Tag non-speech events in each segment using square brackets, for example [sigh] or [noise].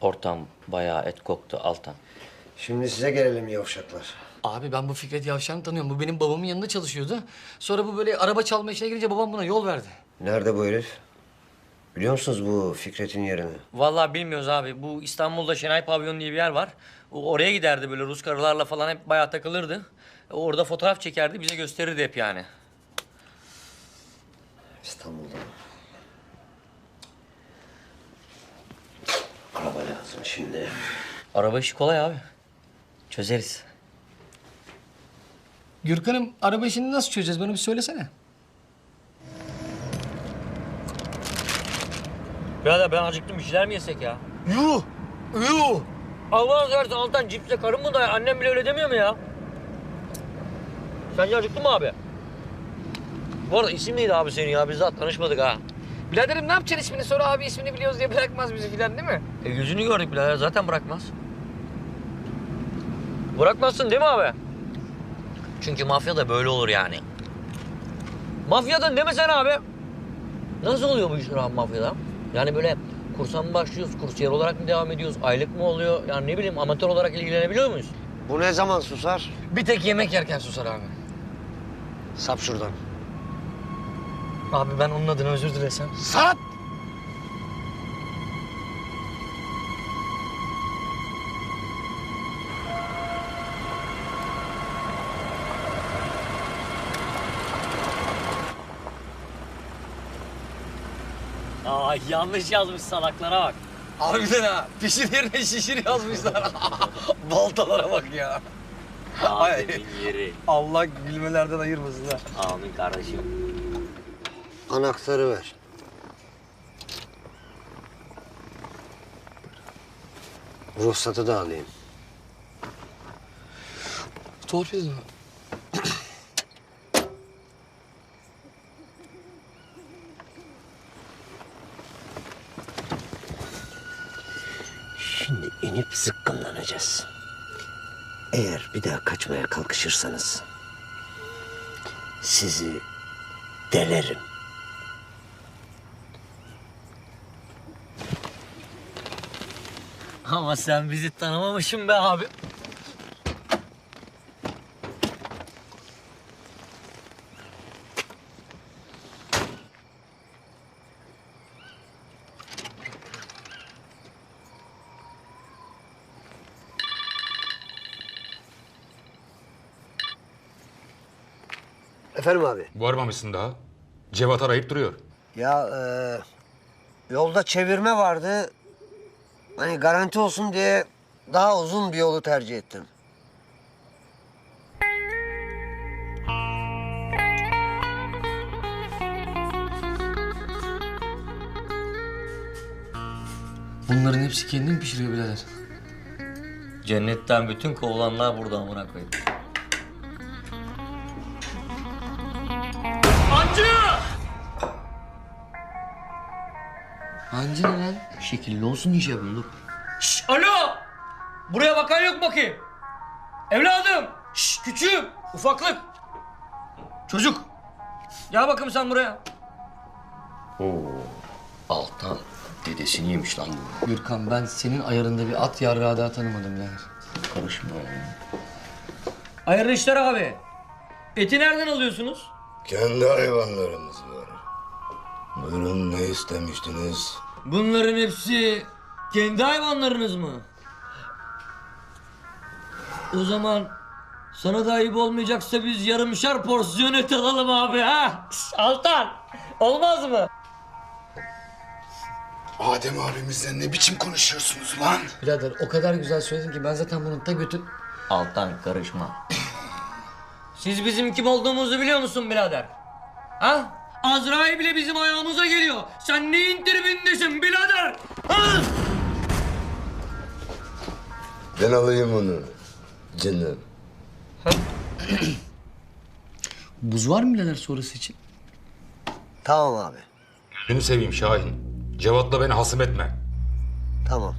Ortam bayağı et koktu Altan. Şimdi size gelelim yavşaklar. Abi ben bu Fikret Yavşan'ı tanıyorum. Bu benim babamın yanında çalışıyordu. Sonra bu böyle araba çalma işine girince babam buna yol verdi. Nerede bu herif? Biliyor musunuz bu Fikret'in yerini? Vallahi bilmiyoruz abi. Bu İstanbul'da Şenay Pavyon diye bir yer var. O- Oraya giderdi böyle Rus karılarla falan hep bayağı takılırdı. Orada fotoğraf çekerdi, bize gösterirdi hep yani. İstanbul'da. Araba lazım şimdi. Araba işi kolay abi. Çözeriz. Gürkan'ım araba işini nasıl çözeceğiz? Bana bir söylesene. Birader ben acıktım bir şeyler mi yesek ya? Yuh! Yuh! Allah'ın seversen Altan cipsle karın mı da annem bile öyle demiyor mu ya? Sence acıktın mı abi? Bu arada isim neydi abi senin ya? Biz daha tanışmadık ha. Biraderim ne yapacaksın ismini? Sonra abi ismini biliyoruz diye bırakmaz bizi filan değil mi? E yüzünü gördük birader zaten bırakmaz. Bırakmazsın değil mi abi? Çünkü mafya da böyle olur yani. Mafyadan demesen abi. Nasıl oluyor bu işler abi mafyada? Yani böyle kursa mı başlıyoruz, kursiyer olarak mı devam ediyoruz, aylık mı oluyor? Yani ne bileyim amatör olarak ilgilenebiliyor muyuz? Bu ne zaman susar? Bir tek yemek yerken susar abi. Sap şuradan. Abi ben onun adına özür dilesem. Sap! Aa yanlış yazmış salaklara bak. Harbiden ha. Pişir yerine şişir yazmışlar. [laughs] Baltalara bak ya. Abimin yeri. Allah gülmelerden ayırmasın ha. Amin kardeşim. Anahtarı ver. Ruhsatı da alayım. Torpil mi? Şimdi inip zıkkımlanacağız. Eğer bir daha kaçmaya kalkışırsanız sizi delerim. Ama sen bizi tanımamışsın be abi. Efendim abi. Varmamışsın daha. Cevat arayıp duruyor. Ya e, yolda çevirme vardı. Hani garanti olsun diye daha uzun bir yolu tercih ettim. Bunların hepsi kendin pişiriyor birader. Cennetten bütün kovulanlar burada amına koyayım. Hancı ne lan? Şekilli olsun iyice bulduk. Şş, alo! Buraya bakan yok bakayım. Evladım! Şş, küçüğüm! Ufaklık! Çocuk! Gel bakayım sen buraya. Oo, Altan dedesini yemiş lan bu. Gürkan ben senin ayarında bir at yarrağı daha tanımadım birader. Karışma Hayırlı işler abi. Eti nereden alıyorsunuz? Kendi hayvanlarımız var. Buyurun ne istemiştiniz? Bunların hepsi kendi hayvanlarınız mı? O zaman sana da ayıp olmayacaksa biz yarımşar porsiyon et alalım abi ha? Altan olmaz mı? Adem abimizle ne biçim konuşuyorsunuz lan? Birader o kadar güzel söyledin ki ben zaten bunun ta götün... Altan karışma. Siz bizim kim olduğumuzu biliyor musun birader? Ha? Azrail bile bizim ayağımıza geliyor. Sen neyin tribindesin birader? Ha? Ben alayım onu. Canım. [clears throat] Buz var mı birader sonrası için? Tamam abi. Günü seveyim Şahin. Cevat'la beni hasım etme. Tamam.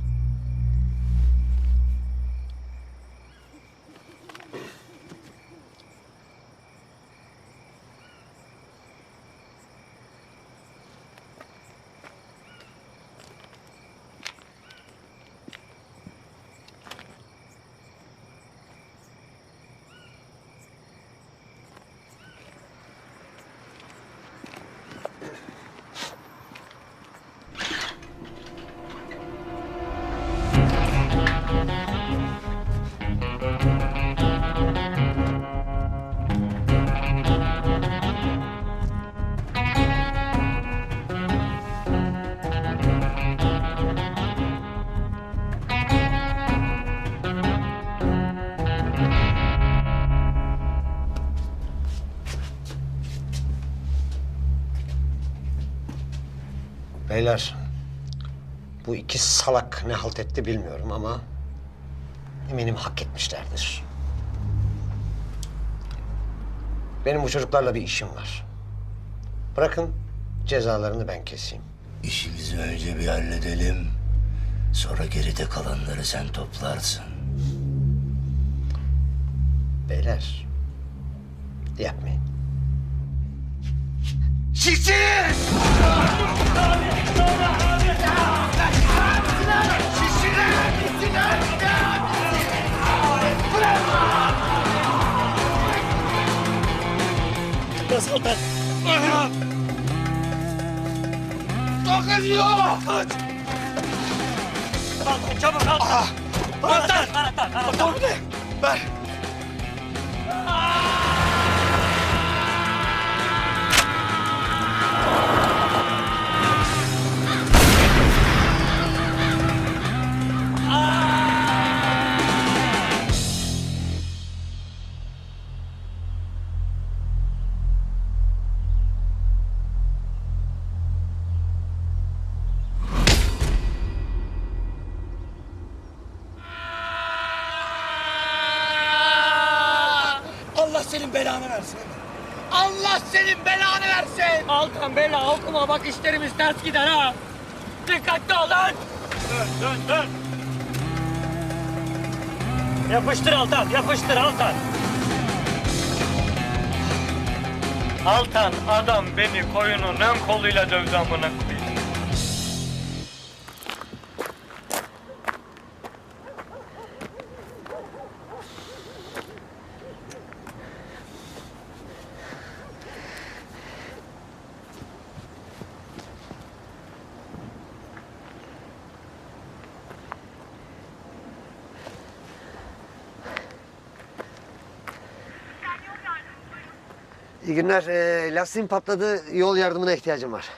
Beyler, bu iki salak ne halt etti bilmiyorum ama eminim hak etmişlerdir. Benim bu çocuklarla bir işim var. Bırakın cezalarını ben keseyim. İşimizi önce bir halledelim. Sonra geride kalanları sen toplarsın. Beyler, yapmayın. Allah senin belanı versin. Allah senin belanı versin. Altan bela okuma bak işlerimiz ters gider ha. Dikkatli ol lan. Dön dön dön. Yapıştır Altan yapıştır Altan. Altan adam beni koyunun ön koluyla dövdü amına koyayım. İyi günler. Ee, lastiğim patladı. Yol yardımına ihtiyacım var.